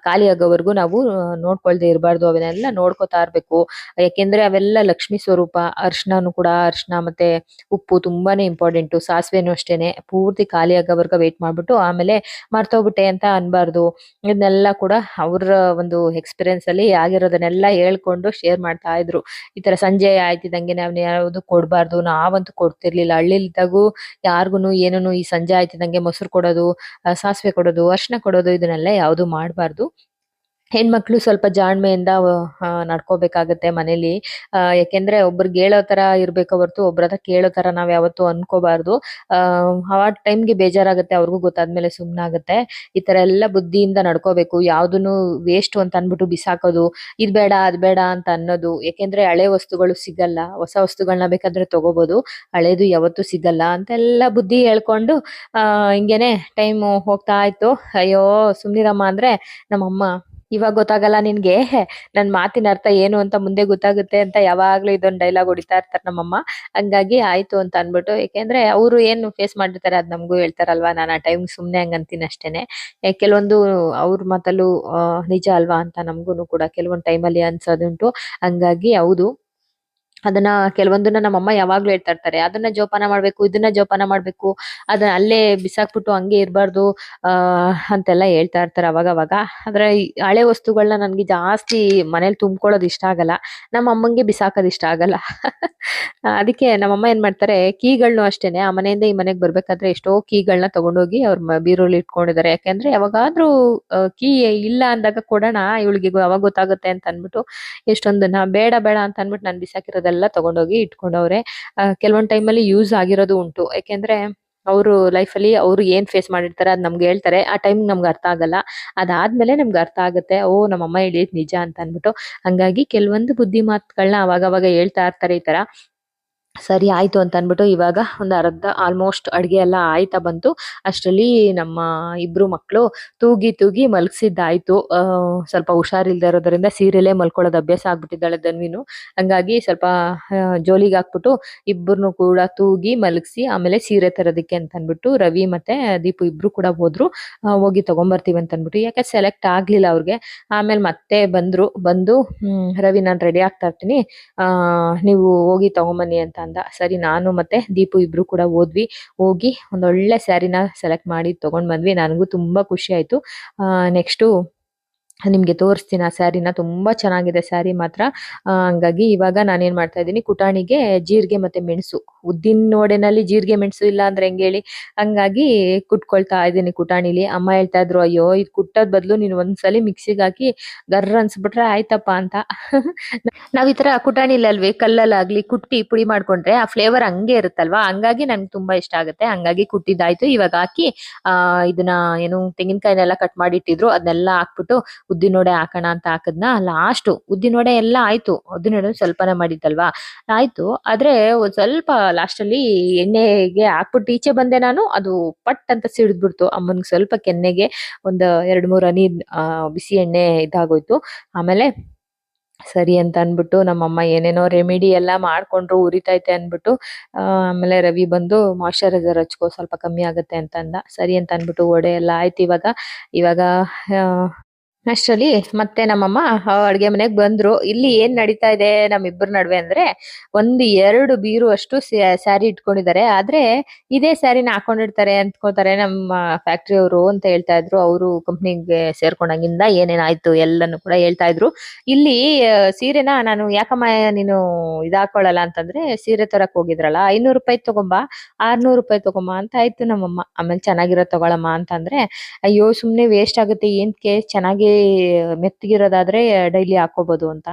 [SPEAKER 1] ಖಾಲಿ ಆಗೋವರೆಗೂ ನಾವು ನೋಡ್ಕೊಳ್ದೆ ಇರಬಾರ್ದು. ಅವನ್ನೆಲ್ಲ ನೋಡ್ಕೊತಾ ಇರಬೇಕು. ಯಾಕೆಂದ್ರೆ ಅವೆಲ್ಲ ಲಕ್ಷ್ಮಿ ಸ್ವರೂಪ ಅರ್ಶನನು ಕೂಡ ಅರ್ಶನ ಮತ್ತೆ ಉಪ್ಪು ತುಂಬಾನೇ ಇಂಪಾರ್ಟೆಂಟ್ ಸಾಸಿವೆನೂ ಅಷ್ಟೇನೆ. ಪೂರ್ತಿ ಖಾಲಿ ಆಗೋವರೆಗೂ ವೇಟ್ ಮಾಡ್ಬಿಟ್ಟು ಆಮೇಲೆ ಮರ್ತೋಗ್ಬಿಟ್ಟೆ ಅಂತ ಅನ್ಬಾರ್ದು. ಇದನ್ನೆಲ್ಲ ಕೂಡ ಅವ್ರ ಒಂದು ಎಕ್ಸ್ಪೀರಿಯನ್ಸ್ ಅಲ್ಲಿ ಆಗಿರೋದನ್ನೆಲ್ಲ ಹೇಳ್ಕೊಂಡು ಶೇರ್ ಮಾಡ್ತಾ ಇದ್ರು. ಈ ತರ ಸಂಜೆ ಆಯ್ತಿದಂಗೆ ನಾವ್ ಯಾವ್ದು ಕೊಡಬಾರ್ದು. ನಾವಂತೂ ಕೊಡ್ತಿರ್ಲಿಲ್ಲ. ಹಳ್ಳಿಲಿದ್ದಾಗೂ ಯಾರ್ಗುನು ಏನೇನು ಈ ಸಂಜೆ ಆಯ್ತಿದಂಗೆ ಮೊಸರು ಕೊಡೋದು ಸಾಸಿವೆ ಕೊಡೋದು ಅರ್ಶನ ಕೊಡೋದು ಇದನ್ನೆಲ್ಲ ಯಾವ್ದು ಮಾಡ್ಬಾರ್ದು. ಹೆಣ್ಮಕ್ಳು ಸ್ವಲ್ಪ ಜಾಣ್ಮೆಯಿಂದ ನಡ್ಕೋಬೇಕಾಗತ್ತೆ ಮನೇಲಿ. ಯಾಕೆಂದ್ರೆ ಒಬ್ರಿಗೆ ಹೇಳೋ ತರ ಇರ್ಬೇಕು ಹೊರತು ಒಬ್ರ ಹತ್ರ ಕೇಳೋ ತರ ನಾವ್ ಯಾವತ್ತೂ ಅನ್ಕೋಬಾರ್ದು. ಆ ಟೈಮ್ಗೆ ಬೇಜಾರಾಗುತ್ತೆ ಅವ್ರಿಗೂ ಗೊತ್ತಾದ್ಮೇಲೆ ಸುಮ್ನಾಗತ್ತೆ. ಈ ತರ ಎಲ್ಲ ಬುದ್ಧಿಯಿಂದ ನಡ್ಕೋಬೇಕು. ಯಾವ್ದನ್ನು ವೇಸ್ಟ್ ಅಂತ ಅನ್ಬಿಟ್ಟು ಬಿಸಾಕೋದು, ಇದ್ ಬೇಡ, ಅದ್ ಬೇಡ ಅಂತ ಅನ್ನೋದು. ಯಾಕೆಂದ್ರೆ ಹಳೆ ವಸ್ತುಗಳು ಸಿಗಲ್ಲ. ಹೊಸ ವಸ್ತುಗಳನ್ನ ಬೇಕಾದ್ರೆ ತಗೋಬಹುದು ಹಳೇದು ಯಾವತ್ತು ಸಿಗಲ್ಲ ಅಂತೆಲ್ಲ ಬುದ್ಧಿ ಹೇಳ್ಕೊಂಡು ಹಿಂಗೇನೆ ಟೈಮ್ ಹೋಗ್ತಾ ಇತ್ತು ಅಯ್ಯೋ, ಸುಮ್ನಿರಮ್ಮ ಅಂದ್ರೆ ನಮ್ಮಮ್ಮ ಇವಾಗ ಗೊತ್ತಾಗಲ್ಲ ನಿನ್ಗೆ. ನನ್ ಮಾತಿನ ಅರ್ಥ ಏನು ಅಂತ ಮುಂದೆ ಗೊತ್ತಾಗುತ್ತೆ ಅಂತ ಯಾವಾಗ್ಲೂ ಇದೊಂದು ಡೈಲಾಗ್ ಹೊಡಿತಾ ಇರ್ತಾರೆ ನಮ್ಮಮ್ಮ. ಹಂಗಾಗಿ ಆಯ್ತು ಅಂತ ಅನ್ಬಿಟ್ಟು ಯಾಕೆಂದ್ರೆ ಅವರು ಏನು ಫೇಸ್ ಮಾಡಿರ್ತಾರೆ ಅದ್ ನಮಗೂ ಹೇಳ್ತಾರಲ್ವಾ, ನಾನು ಆ ಟೈಮ್ ಸುಮ್ನೆ ಹಂಗಂತೀನಿ ಅಷ್ಟೇನೆ. ಕೆಲವೊಂದು ಅವ್ರ ಮಾತಲ್ಲೂ ನಿಜ ಅಲ್ವಾ ಅಂತ ನಮ್ಗೂನು ಕೂಡ ಕೆಲವೊಂದು ಟೈಮಲ್ಲಿ ಅನ್ಸೋದುಂಟು. ಹಂಗಾಗಿ ಹೌದು. ಅದನ್ನ ಕೆಲವೊಂದನ್ನ ನಮ್ಮಮ್ಮ ಯಾವಾಗ್ಲೂ ಹೇಳ್ತಾ ಇರ್ತಾರೆ. ಅದನ್ನ ಜೋಪಾನ ಮಾಡ್ಬೇಕು, ಇದನ್ನ ಜೋಪಾನ ಮಾಡ್ಬೇಕು, ಅದನ್ನ ಅಲ್ಲೇ ಬಿಸಾಕ್ಬಿಟ್ಟು ಹಂಗೆ ಇರಬಾರ್ದು, ಆ, ಅಂತೆಲ್ಲ ಹೇಳ್ತಾ ಇರ್ತಾರೆ ಅವಾಗ ಅವಾಗ ಆದ್ರೆ ಹಳೆ ವಸ್ತುಗಳನ್ನ ನನ್ಗೆ ಜಾಸ್ತಿ ಮನೇಲಿ ತುಂಬ್ಕೊಳ್ಳೋದು ಇಷ್ಟ ಆಗಲ್ಲ. ನಮ್ಮ ಅಮ್ಮಂಗೆ ಬಿಸಾಕೋದ್ ಇಷ್ಟ ಆಗಲ್ಲ. ಅದಕ್ಕೆ ನಮ್ಮಮ್ಮ ಏನ್ ಮಾಡ್ತಾರೆ ಕೀಗಳನ್ನೂ ಅಷ್ಟೇನೆ, ಆ ಮನೆಯಿಂದ ಈ ಮನೆಗೆ ಬರ್ಬೇಕಾದ್ರೆ ಎಷ್ಟೋ ಕೀಗಳನ್ನ ತಗೊಂಡೋಗಿ ಅವ್ರ ಬೀರುಲಿ ಇಟ್ಕೊಂಡಿದ್ದಾರೆ. ಯಾಕೆಂದ್ರೆ ಯಾವಾಗಾದ್ರೂ ಕೀ ಇಲ್ಲ ಅಂದಾಗ ಕೊಡೋಣ ಇವಳಿಗೆ ಅವಾಗ ಗೊತ್ತಾಗುತ್ತೆ ಅಂತ ಅನ್ಬಿಟ್ಟು ಎಷ್ಟೊಂದನ್ನ ಬೇಡ ಬೇಡ ಅಂತ ಅನ್ಬಿಟ್ಟು ನಾನು ಬಿಸಾಕಿರೋದೆಲ್ಲ ತಗೊಂಡೋಗಿ ಇಟ್ಕೊಂಡವ್ರೆ. ಕೆಲವೊಂದು ಟೈಮಲ್ಲಿ ಯೂಸ್ ಆಗಿರೋದು ಉಂಟು. ಯಾಕೆಂದ್ರೆ ಅವರು ಲೈಫಲ್ಲಿ ಅವ್ರು ಏನ್ ಫೇಸ್ ಮಾಡಿರ್ತಾರೆ ಅದ್ ನಮ್ಗೆ ಹೇಳ್ತಾರೆ. ಆ ಟೈಮ್ ನಮ್ಗೆ ಅರ್ಥ ಆಗಲ್ಲ. ಅದಾದ್ಮೇಲೆ ನಮ್ಗೆ ಅರ್ಥ ಆಗುತ್ತೆ, ಓ, ನಮ್ಮಮ್ಮ ಹೇಳಿದ್ ನಿಜ ಅಂತ ಅನ್ಬಿಟ್ಟು ಹಂಗಾಗಿ ಕೆಲವೊಂದು ಬುದ್ಧಿ ಮಾತುಗಳನ್ನ ಅವಾಗ ಅವಾಗ ಹೇಳ್ತಾ ಇರ್ತಾರೆ ಈ ತರ. ಸರಿ ಆಯ್ತು ಅಂತ ಅಂದ್ಬಿಟ್ಟು ಇವಾಗ ಒಂದು ಅರ್ಧ ಆಲ್ಮೋಸ್ಟ್ ಅಡುಗೆ ಎಲ್ಲ ಆಯ್ತಾ ಬಂತು. ಅಷ್ಟರಲ್ಲಿ ನಮ್ಮ ಇಬ್ರು ಮಕ್ಕಳು ತೂಗಿ ತೂಗಿ ಮಲಗಿಸಿದ್ದಾಯ್ತು. ಸ್ವಲ್ಪ ಹುಷಾರಿಲ್ಲದೆ ಇರೋದ್ರಿಂದ ಸೀರೆಲೇ ಮಲ್ಕೊಳ್ಳೋದು ಅಭ್ಯಾಸ ಆಗ್ಬಿಟ್ಟಿದ್ದಾಳೆ ದನ್ವಿನು ಹಂಗಾಗಿ ಸ್ವಲ್ಪ ಜೋಲಿಗೆ ಹಾಕ್ಬಿಟ್ಟು ಇಬ್ಬರನ್ನು ಕೂಡ ತೂಗಿ ಮಲಗಿಸಿ ಆಮೇಲೆ ಸೀರೆ ತರೋದಕ್ಕೆ ಅಂತ ಅಂದ್ಬಿಟ್ಟು ರವಿ ಮತ್ತೆ ದೀಪು ಇಬ್ರು ಕೂಡ ಹೋದ್ರು. ಹೋಗಿ ತಗೊಂಬರ್ತೀವಿ ಅಂತ ಅಂದ್ಬಿಟ್ಟು ಯಾಕೆ ಸೆಲೆಕ್ಟ್ ಆಗ್ಲಿಲ್ಲ ಅವ್ರಿಗೆ. ಆಮೇಲೆ ಮತ್ತೆ ಬಂದ್ರು. ಬಂದು ರವಿ ನಾನು ರೆಡಿ ಆಗ್ತಾ ಇರ್ತೀನಿ. ನೀವು ಹೋಗಿ ತಗೊಂಬನ್ನಿ ಅಂತ ಅಂದ ಸರಿ, ನಾನು ಮತ್ತೆ ದೀಪು ಇಬ್ರು ಕೂಡ ಹೋದ್ವಿ. ಹೋಗಿ ಒಂದೊಳ್ಳೆ ಸ್ಯಾರಿನ ಸೆಲೆಕ್ಟ್ ಮಾಡಿ ತಗೊಂಡ್ ಬಂದ್ವಿ. ನನಗೂ ತುಂಬಾ ಖುಷಿ ಆಯ್ತು. ನೆಕ್ಸ್ಟು ನಿಮ್ಗೆ ತೋರಿಸ್ತೀನಿ, ಆ ಸ್ಯಾರಿನ ತುಂಬಾ ಚೆನ್ನಾಗಿದೆ ಸ್ಯಾರಿ ಮಾತ್ರ. ಹಂಗಾಗಿ ಇವಾಗ ನಾನೇನು ಮಾಡ್ತಾ ಇದ್ದೀನಿ, ಕುಟಾಣಿಗೆ ಜೀರಿಗೆ ಮತ್ತೆ ಮೆಣಸು. ಉದ್ದಿನ ನೋಡೆನಲ್ಲಿ ಜೀರಿಗೆ ಮೆಣಸು ಇಲ್ಲ ಅಂದ್ರೆ ಹೆಂಗೆ ಹೇಳಿ? ಹಂಗಾಗಿ ಕುಟ್ಕೊಳ್ತಾ ಇದ್ದೀನಿ ಕುಟಾಣಿಲಿ. ಅಮ್ಮ ಹೇಳ್ತಾ ಇದ್ರು, ಅಯ್ಯೋ, ಇದು ಕುಟ್ಟೋದ್ ಬದಲು ನೀನು ಒಂದ್ಸಲಿ ಮಿಕ್ಸಿಗೆ ಹಾಕಿ ಗರ್ರ ಅನ್ಸ್ಬಿಟ್ರೆ ಆಯ್ತಪ್ಪ ಅಂತ. ನಾವ್ ಈ ತರ ಕುಟಾಣಿಲಲ್ವೇ ಕಲ್ಲಲ್ಲಾಗ್ಲಿ ಕುಟ್ಟಿ ಪುಡಿ ಮಾಡ್ಕೊಂಡ್ರೆ ಆ ಫ್ಲೇವರ್ ಹಂಗೆ ಇರುತ್ತಲ್ವಾ? ಹಂಗಾಗಿ ನನ್ಗೆ ತುಂಬಾ ಇಷ್ಟ ಆಗುತ್ತೆ. ಹಂಗಾಗಿ ಕುಟ್ಟಿದ್ದಾಯ್ತು ಇವಾಗ ಹಾಕಿ ಇದನ್ನ ಏನು ತೆಂಗಿನಕಾಯಿನೆಲ್ಲ ಕಟ್ ಮಾಡಿಟ್ಟಿದ್ರು ಅದನ್ನೆಲ್ಲ ಹಾಕ್ಬಿಟ್ಟು ಉದ್ದಿನೋಡೆ ಹಾಕೋಣ ಅಂತ ಹಾಕದ್ನ ಲಾಸ್ಟ್ ಉದ್ದಿನೋಡೆ ಎಲ್ಲ ಆಯ್ತು. ಉದ್ದಿನೋಡೆ ಸ್ವಲ್ಪನೇ ಮಾಡಿದ್ದಲ್ವಾ? ಆಯ್ತು. ಆದ್ರೆ ಸ್ವಲ್ಪ ಲಾಸ್ಟ್ ಅಲ್ಲಿ ಎಣ್ಣೆಗೆ ಹಾಕ್ಬಿಟ್ಟು ಈಚೆ ಬಂದೆ ನಾನು ಅದು ಪಟ್ ಅಂತ ಸಿಡಿದ್ಬಿಡ್ತು. ಅಮ್ಮನ್ಗೆ ಸ್ವಲ್ಪ ಕೆನ್ನೆಗೆ ಒಂದ್ ಎರಡ್ ಮೂರ್ ಹನಿ ಬಿಸಿ ಎಣ್ಣೆ ಇದಾಗೋಯ್ತು. ಆಮೇಲೆ ಸರಿ ಅಂತ ಅನ್ಬಿಟ್ಟು ನಮ್ಮಮ್ಮ ಏನೇನೋ ರೆಮಿಡಿ ಎಲ್ಲ ಮಾಡ್ಕೊಂಡ್ರು ಉರಿತೈತೆ ಅನ್ಬಿಟ್ಟು ಆ, ಆಮೇಲೆ ರವಿ ಬಂದು ಮಾಯಶ್ಚರೈಸರ್ ಹಚ್ಕೋ ಸ್ವಲ್ಪ ಕಮ್ಮಿ ಆಗುತ್ತೆ ಅಂತ ಅಂದ. ಸರಿ ಅಂತ ಅನ್ಬಿಟ್ಟು ಒಡೆ ಎಲ್ಲ ಆಯ್ತು ಇವಾಗ. ಇವಾಗ ಅಷ್ಟರಲ್ಲಿ ಮತ್ತೆ ನಮ್ಮಮ್ಮ ಅಡ್ಗೆ ಮನೆಗೆ ಬಂದ್ರು. ಇಲ್ಲಿ ಏನ್ ನಡೀತಾ ಇದೆ ನಮ್ಮಿಬ್ಬರ ನಡುವೆ ಅಂದ್ರೆ, ಒಂದು ಎರಡು ಬೀರು ಅಷ್ಟು ಸ್ಯಾರಿ ಇಟ್ಕೊಂಡಿದ್ದಾರೆ. ಆದ್ರೆ, ಇದೇ ಸ್ಯಾರಿನ ಹಾಕೊಂಡಿರ್ತಾರೆ ಅಂದ್ಕೋತಾರೆ ನಮ್ಮ ಫ್ಯಾಕ್ಟ್ರಿ ಅವರು ಅಂತ ಹೇಳ್ತಾ ಇದ್ರು. ಅವರು ಕಂಪ್ನಿಗೆ ಸೇರ್ಕೊಂಡಾಗಿಂದ ಏನೇನಾಯ್ತು ಎಲ್ಲಾನು ಕೂಡ ಹೇಳ್ತಾ ಇದ್ರು. ಇಲ್ಲಿ ಸೀರೆನ ನಾನು, ಯಾಕಮ್ಮ ನೀನು ಇದಾಕೊಳ್ಳಲ್ಲ? ಅಂತಂದ್ರೆ, ಸೀರೆ ತರಕ್ ಹೋಗಿದ್ರಲ್ಲ, ಐನೂರು ರೂಪಾಯಿ ತಗೊಂಬ, ಆರ್ನೂರು ರೂಪಾಯಿ ತಗೊಂಬ ಅಂತ ಆಯ್ತು ನಮ್ಮಮ್ಮ. ಆಮೇಲೆ ಚೆನ್ನಾಗಿರೋ ತಗೊಳಮ್ಮ ಅಂತಂದ್ರೆ, ಅಯ್ಯೋ, ಸುಮ್ನೆ ವೇಸ್ಟ್ ಆಗುತ್ತೆ ಏನ್ಕೆ ಚೆನ್ನಾಗಿ ಮೆತ್ತಗಿರೋದಾದ್ರೆ ಡೈಲಿ ಹಾಕೋಬಹುದು ಅಂತ.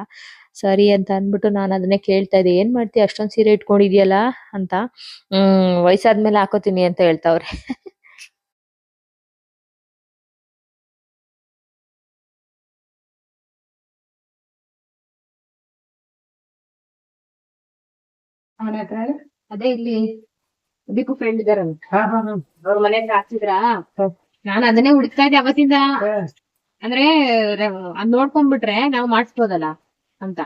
[SPEAKER 1] ಸರಿ ಅಂತ ಅಂದ್ಬಿಟ್ಟು ನಾನು ಅದನ್ನೇ ಕೇಳ್ತಾ ಇದ್ದೆ. ಏನ್ ಮಾಡ್ತೀಯ ಅಷ್ಟೊಂದ್ ಸೀರೆ ಇಟ್ಕೊಂಡಿದ್ಯಲ್ಲ ಅಂತ. ಹ್ಮ್ ವಯಸ್ಸಾದ್ಮೇಲೆ ಹಾಕೋತೀನಿ ಅಂತ ಹೇಳ್ತಾವ್ರೆ.
[SPEAKER 2] ಅದೇ ಇಲ್ಲಿ ದೀಪು ಫ್ರೆಂಡ್ ಅವ್ರ ಮನೆ ಹತ್ರ ಹಾಕ್ಸಿದ್ರಾ? ನಾನು ಅದನ್ನೇ ಹುಡುಕ್ತಾ ಇದ್ದೆ ಅವತ್ತಿಂದ. ಅಂದ್ರೆ ಅದ್ ನೋಡ್ಕೊಂಡ್ಬಿಟ್ರೆ ನಾವು ಮಾಡಿಸ್ಬೋದಲ್ಲ ಅಂತ.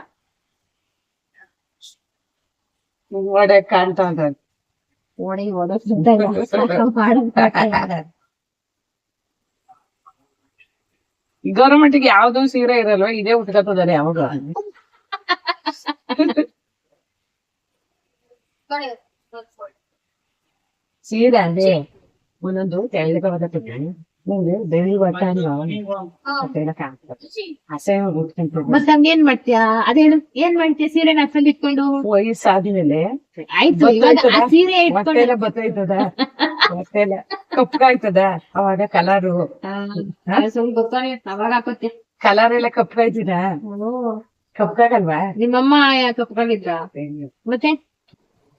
[SPEAKER 3] ಒಡೆ ಕಾಣ್ತಾ ಉಂಟು
[SPEAKER 2] ಓಡಿ ಓಡೋ
[SPEAKER 3] ಗೌರ್ಮೆಂಟ್ಗೆ ಯಾವ್ದೋ ಸೀರೆ ಇರಲ್ವ ಇದೇ ಉಟ್ಕೊತದಾರೆ ಯಾವಾಗ? ಸೀರೆ ಅದೇ ಒಂದೊಂದು ತೆಳ್ಳಗೆ
[SPEAKER 2] ಮತ್ ಹಂಗೇನ್ ಮಾಡ್ತೀಯಾ ಅದೇನು ಏನ್ ಮಾಡ್ತೀಯ ಸೀರೆನ ಹಾಕೊಂಡ್ ಇಟ್ಕೊಂಡು
[SPEAKER 3] ವಯಸ್ಸಾದ್ಮೇಲೆ
[SPEAKER 2] ಆಯ್ತು ಇವಾಗ ಆ ಸೀರೆ ಇಟ್ಕೊಂಡು
[SPEAKER 3] ಬತ್ತೈತದ ಕಪ್ಪಾಯ್ತದ ಅವಾಗ ಕಲರು
[SPEAKER 2] ಸ್ವಲ್ಪ ಗೊತ್ತಾನೆ ಅವಾಗ ಹಾಕೋತಿ
[SPEAKER 3] ಕಲರ್ ಎಲ್ಲ ಕಪ್ಪಾಯ್ತಿದ ಕಪ್ಪಾಗಲ್ವಾ
[SPEAKER 2] ನಿಮ್ಮಮ್ಮ ಕಪ್ಪಾಗಿದ್ರ ಮತ್ತೆ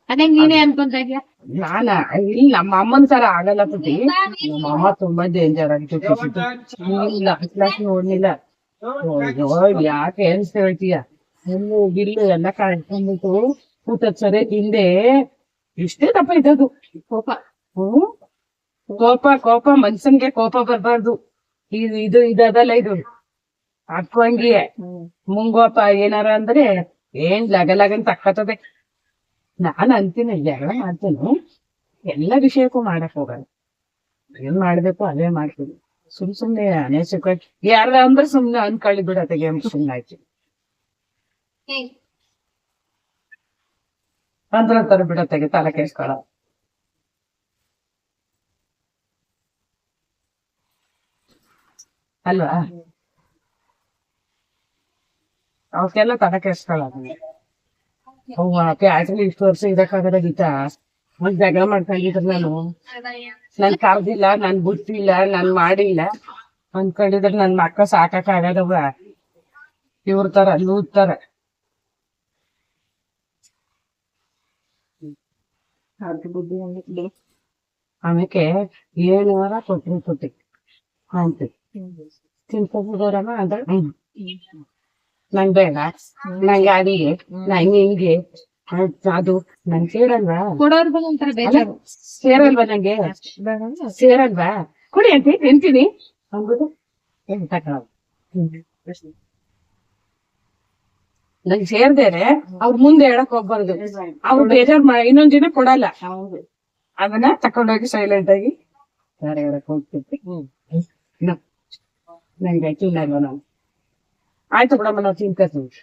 [SPEAKER 2] ಅದೇ ನೀನೇ ಅನ್ಕೊಂತ ಇದ್ಯಾ
[SPEAKER 3] ನಾನ ಇಲ್ಲ ನಮ್ಮ ಅಮ್ಮನ್ ತರ ಆಗಲ್ಲ ತುಟಿ. ನಮ್ಮ ಅಮ್ಮ ತುಂಬಾ ಡೇಂಜರ್ ಇಲ್ಲ ಕ್ಲಾಸ್ ನೋಡ್ಲಿಲ್ಲ ಯಾಕೆ ಅನ್ಸ್ತ ಹೇಳ್ತೀಯ? ಹೆಣ್ಣು ಗಿಲ್ಲು ಎಲ್ಲ ಕಾಣ್ಕೊಂಡ್ಬಿಟ್ಟು ಊಟದ ಸರಿ ಹಿಂದೆ ಇಷ್ಟೇ ತಪ್ಪ ಇದ್ದದು
[SPEAKER 2] ಕೋಪ.
[SPEAKER 3] ಹ್ಮ್? ಕೋಪ ಕೋಪ ಮನ್ಸನ್ಗೆ ಕೋಪ ಬರ್ಬಾರ್ದು. ಇದು ಇದು ಇದಲ್ಲ ಇದು. ಅಕ್ಕಂಗಿಯೇ ಮುಂಗೋಪ ಏನಾರ ಅಂದ್ರೆ ಏನ್ ಲಗಲಗನ್ ತಕ್ಕತದೆ ನಾನ್ ಅಂತೀನಿ ಜಗಳ ಮಾಡ್ತೀನಿ. ಎಲ್ಲ ವಿಷಯಕ್ಕೂ ಮಾಡಕ್ ಹೋಗಲ್ಲ. ಏನ್ ಮಾಡ್ಬೇಕು ಅದೇ ಮಾಡ್ತೀನಿ ಸುಮ್ ಸುಮ್ನೆ ಅನೇಸಕ್ಕಾಗಿ ಯಾರ ಅಂದ್ರೆ ಸುಮ್ನೆ ಅನ್ಕೊಳ್ಳಿ ಬಿಡ ತೆಗೆ ಸುಮ್ನೆ ಆಯ್ತು. ಅಂದ್ರ ತರ ಬಿಡತೆಗೆ ತಲೆ ಕೆಡ್ಸ್ಕೊಳ. ಅಲ್ವಾ? ಅವಕ್ಕೆಲ್ಲ ತಲೆ ಕೆಡ್ಸ್ಕೊಳ್ಳೋದು ಅವ್ವ ಪ್ಯಾಟ್ರಿ ಇಷ್ಟು ವರ್ಷ ಇದಕ್ಕಾಗದ ಗೀತಾ? ಒಂದ್ ಜಗಳ ಮಾಡ್ಕೊಂಡಿದ್ರ ನಾನು. ನನ್ ಕರ್ದಿಲ್ಲ ನನ್ ಬುಟ್ಟಿಲ್ಲ ನನ್ ಮಾಡಿಲ್ಲ. ಅನ್ಕೊಂಡಿದ್ರ ನನ್ ಮಕ್ಕ ಸಾಕಕ್ ಆಗದವ ಇವ್ರ ತರ ಲೂದ್ ತರ. ಆಮೇಲೆ ಏಳು ವಾರ ಕೊಟ್ರಿ ಕೊಟ್ಟಿ ಅಂತ ತಿನ್ಕೋಬೋದಮ್ಮ ಅದ ಹ್ಮ್. ನಂಗ್ ಬೇಡ. ನಂಗೆ ಅಡಿಗೆ ನಂಗೆ ಹಿಂಗೆ ಅದ್- ನಂಗೆ ಸೇರಲ್ವಾ?
[SPEAKER 2] ಕೊಡೋರ್ಗು ಒಂಥರ ಬೇಜಾರು.
[SPEAKER 3] ಸೇರಲ್ವಾ ನಂಗೆ? ಸೇರಲ್ವಾ? ಕುಡಿ ಅಂತ ತಿಂತೀನಿ. ಅಂದ್ಬಿಟ್ಟು ಏನ್ ತಗೊಳಲ್ಲ. ನಂಗೆ ಸೇರ್ದೇನೆ ಅವ್ರ ಮುಂದೆ ಹೇಳಕ್ ಹೋಗ್ಬಾರ್ದು ಅವ್ರು ಬೇಜಾರ್ ಮಾ ಇನ್ನೊಂದ್ ದಿನ ಕೊಡಲ್ಲ. ಅದನ್ನ ತಕೊಂಡೋಗಿ ಸೈಲೆಂಟ್ ಆಗಿ ಯಾರ ಹೇಳಕ್ ಹೋಗ್ತಿರ್ತಿ ನಂಗೆ ತಿನ್ನಲ್ವ ನಾವು ಆಯ್ತು ಬಿಡಮ್ಮ ನಾವು ತಿನ್ಕತ್ತೀವಿ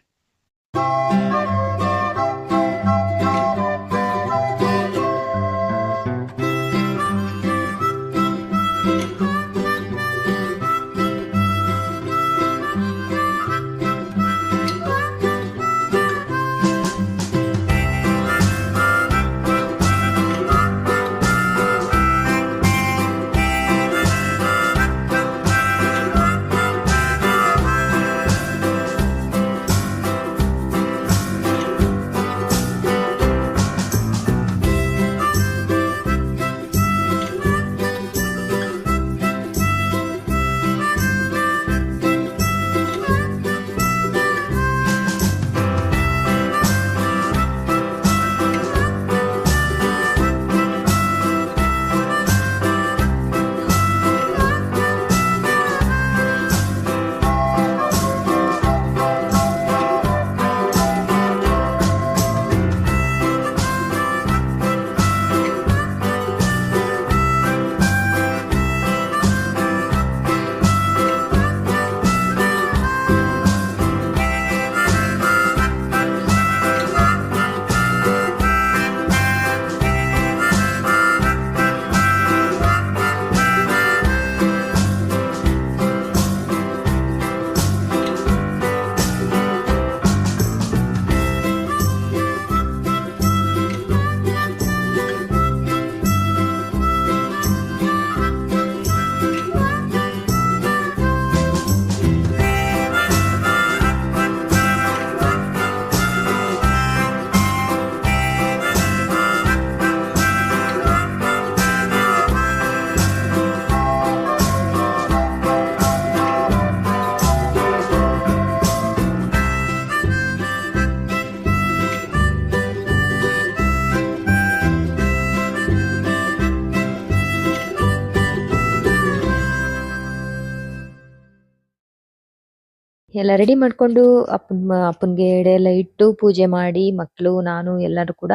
[SPEAKER 1] ಎಲ್ಲ ರೆಡಿ ಮಾಡ್ಕೊಂಡು ಅಪ್ಪನ ಅಪ್ಪನ್ಗೆ ಎಡೆ ಎಲ್ಲ ಇಟ್ಟು ಪೂಜೆ ಮಾಡಿ ಮಕ್ಕಳು ನಾನು ಎಲ್ಲರೂ ಕೂಡ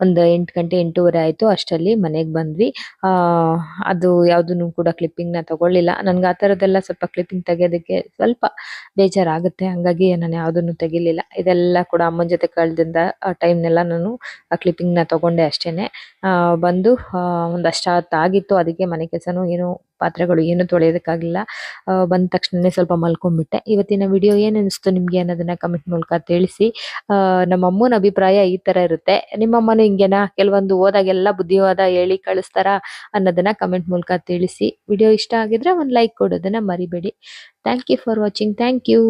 [SPEAKER 1] ಒಂದು ಎಂಟು ಗಂಟೆ, ಎಂಟೂವರೆ ಆಯ್ತು ಅಷ್ಟರಲ್ಲಿ ಮನೆಗೆ ಬಂದ್ವಿ. ಅದು ಯಾವುದನ್ನು ಕೂಡ ಕ್ಲಿಪ್ಪಿಂಗ್ನ ತಗೊಳ್ಳಿಲ್ಲ. ನನ್ಗೆ ಆ ಥರದ್ದೆಲ್ಲ ಸ್ವಲ್ಪ ಕ್ಲಿಪ್ಪಿಂಗ್ ತೆಗೆಯೋದಕ್ಕೆ ಸ್ವಲ್ಪ ಬೇಜಾರಾಗುತ್ತೆ. ಹಂಗಾಗಿ ನಾನು ಯಾವುದನ್ನು ತೆಗಿಲಿಲ್ಲ. ಇದೆಲ್ಲ ಕೂಡ ಅಮ್ಮನ ಜೊತೆ ಕಳೆದಿಂದ, ಆ ಟೈಮ್ನೆಲ್ಲ ನಾನು ಆ ಕ್ಲಿಪ್ಪಿಂಗ್ನ ತಗೊಂಡೆ ಅಷ್ಟೇನೆ. ಆ, ಬಂದು ಒಂದು ಅಷ್ಟಾಗಿತ್ತು ಅದಕ್ಕೆ ಮನೆ ಕೆಲಸನೂ ಏನು ಪಾತ್ರೆಗಳು ಏನು ತೊಳೆಯೋದಕ್ಕಾಗಿಲ್ಲ. ಬಂದ ತಕ್ಷಣನೇ ಸ್ವಲ್ಪ ಮಲ್ಕೊಂಡ್ಬಿಟ್ಟೆ. ಇವತ್ತಿನ ವಿಡಿಯೋ ಏನ್ ಅನಿಸ್ತು ನಿಮ್ಗೆ ಅನ್ನೋದನ್ನ ಕಮೆಂಟ್ ಮೂಲಕ ತಿಳಿಸಿ. ನಮ್ಮ ಅಮ್ಮನ ಅಭಿಪ್ರಾಯ ಈ ತರ ಇರುತ್ತೆ. ನಿಮ್ಮಮ್ಮನು ಹಿಂಗೇನಾ? ಕೆಲವೊಂದು ಓದಾಗೆಲ್ಲ ಬುದ್ಧಿವಾದ ಹೇಳಿ ಕಳಿಸ್ತಾರ ಅನ್ನೋದನ್ನ ಕಮೆಂಟ್ ಮೂಲಕ ತಿಳಿಸಿ. ವಿಡಿಯೋ ಇಷ್ಟ ಆಗಿದ್ರೆ ಒಂದ್ ಲೈಕ್ ಕೊಡೋದನ್ನ ಮರಿಬೇಡಿ. Thank you for watching thank you